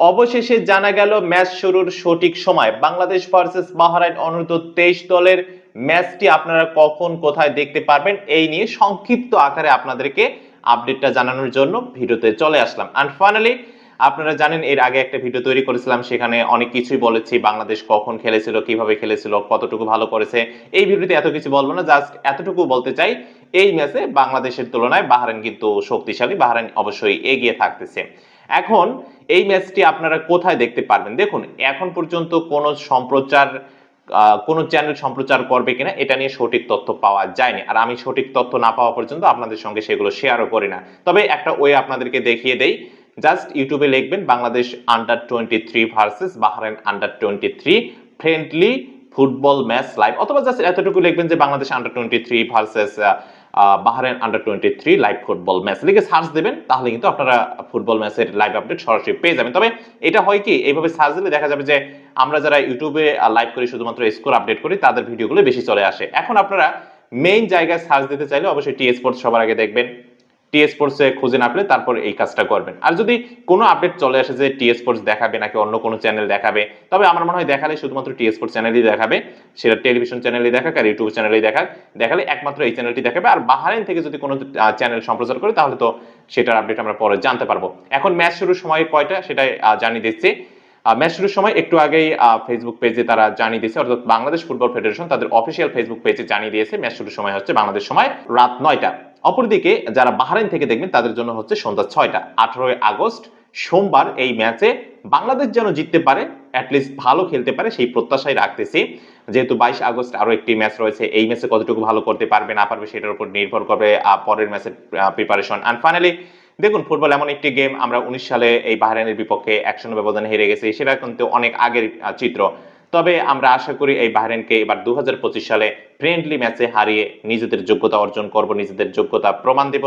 অবশেষে জানা গেল, ম্যাচ শুরুর সঠিক সময়। বাংলাদেশ ভার্সেস বাহরাইন অনূর্ধ্ব তেইশ দলের ম্যাচটি আপনারা কখন, কোথায় দেখতে পারবেন, এই নিয়ে সংক্ষিপ্ত আকারে আপনাদেরকে আপডেটটা জানানোর জন্য ভিডিওতে চলে আসলাম। অ্যান্ড ফাইনালি আপনারা জানেন, এর আগে একটা ভিডিও তৈরি করেছিলাম, সেখানে অনেক কিছুই বলেছি, বাংলাদেশ কখন খেলেছিল, কীভাবে খেলেছিল, কতটুকু ভালো করেছে। এই ভিডিওতে এত কিছু বলব না, জাস্ট এতটুকু বলতে চাই, এই ম্যাচে বাংলাদেশের তুলনায় বাহরাইন কিন্তু শক্তিশালী, বাহরাইন অবশ্যই এগিয়ে থাকতেছে। এখন এই ম্যাচটি আপনারা কোথায় দেখতে পারবেন? দেখুন, এখন পর্যন্ত কোনো সম্প্রচার কোনো চ্যানেল সম্প্রচার করবে কিনা, এটা নিয়ে সঠিক তথ্য পাওয়া যায়নি। আর আমি সঠিক তথ্য না পাওয়া পর্যন্ত আপনাদের সঙ্গে সেগুলো শেয়ারও করি না। তবে একটা ওয়ে আপনাদেরকে দেখিয়ে দেই। জাস্ট ইউটিউবে লিখবেন, Bangladesh under twenty three versus Bahrain under twenty three friendly football match live অথবা জাস্ট এতটুকু লিখবেন যে, Bangladesh under twenty three versus Bahrain under twenty three live football match লিখে সার্চ দেবেন, তাহলে কিন্তু আপনারা ফুটবল ম্যাচের লাইভ আপডেট সরাসরি পেয়ে যাবেন। তবে এটা হয় কি, এইভাবে সার্চ দিলে দেখা যাবে যে আমরা যারা ইউটিউবে লাইভ করি, শুধুমাত্র স্কোর আপডেট করি, তাদের ভিডিওগুলো বেশি চলে আসে। এখন আপনারা মেইন জায়গায় সার্চ দিতে চাইলে অবশ্যই টি স্পোর্টস সবার আগে দেখবেন। টি স্পোর্টসে খুঁজে না পেলে তারপর এই কাজটা করবেন। আর যদি কোনো আপডেট চলে আসে যে টি স্পোর্টস দেখাবে নাকি অন্য কোনো চ্যানেল দেখাবে, তবে আমার মনে হয় দেখালে শুধুমাত্র টি স্পোর্টস চ্যানেলই দেখাবে, সেটা টেলিভিশন চ্যানেলই দেখাক আর ইউটিউব চ্যানেলই দেখাক, দেখালে একমাত্র এই চ্যানেলটি দেখাবে। আর বাহারাইন থেকে যদি কোনো চ্যানেল সম্প্রচার করে, তাহলে তো সেটার আপডেট আমরা পরে জানতে পারব। এখন ম্যাচ শুরুর সময় কয়টা, সেটাই জানিয়ে দিচ্ছি। ম্যাচ শুরুর সময় একটু আগেই ফেসবুক পেজে তারা জানিয়ে দিয়েছে, অর্থাৎ বাংলাদেশ ফুটবল ফেডারেশন তাদের অফিসিয়াল ফেসবুক পেজে জানিয়ে দিয়েছে ম্যাচ শুরুর সময় হচ্ছে বাংলাদেশ সময় রাত নয়টা। অপরদিকে যারা বাহারাইন থেকে দেখবেন, তাদের জন্য হচ্ছে সন্ধ্যা ছয়টা। আঠারোই আগস্ট, সোমবার এই ম্যাচে বাংলাদেশ যেন জিততে পারে অ্যাটলিস্ট ভালো খেলতে পারে, সেই প্রত্যাশাই রাখতেছি। যেহেতু বাইশ আগস্ট আরও একটি ম্যাচ রয়েছে, এই ম্যাচে কতটুকু ভালো করতে পারবে, না পারবে, সেটার উপর নির্ভর করবে পরের ম্যাচের প্রিপারেশন অ্যান্ড ফাইনালি দেখুন ফুটবল এমন একটি গেম আমরা উনিশ সালে এই বাহরাইনের বিপক্ষে একশো ব্যবধানে হেরে গেছি, সেটা কিন্তু অনেক আগের চিত্র। তবে আমরা আশা করি এই বাহরেনকে এবার দু হাজার পঁচিশ সালে ফ্রেন্ডলি ম্যাচে হারিয়ে নিজেদের যোগ্যতা অর্জন করব, নিজেদের যোগ্যতা প্রমাণ দেব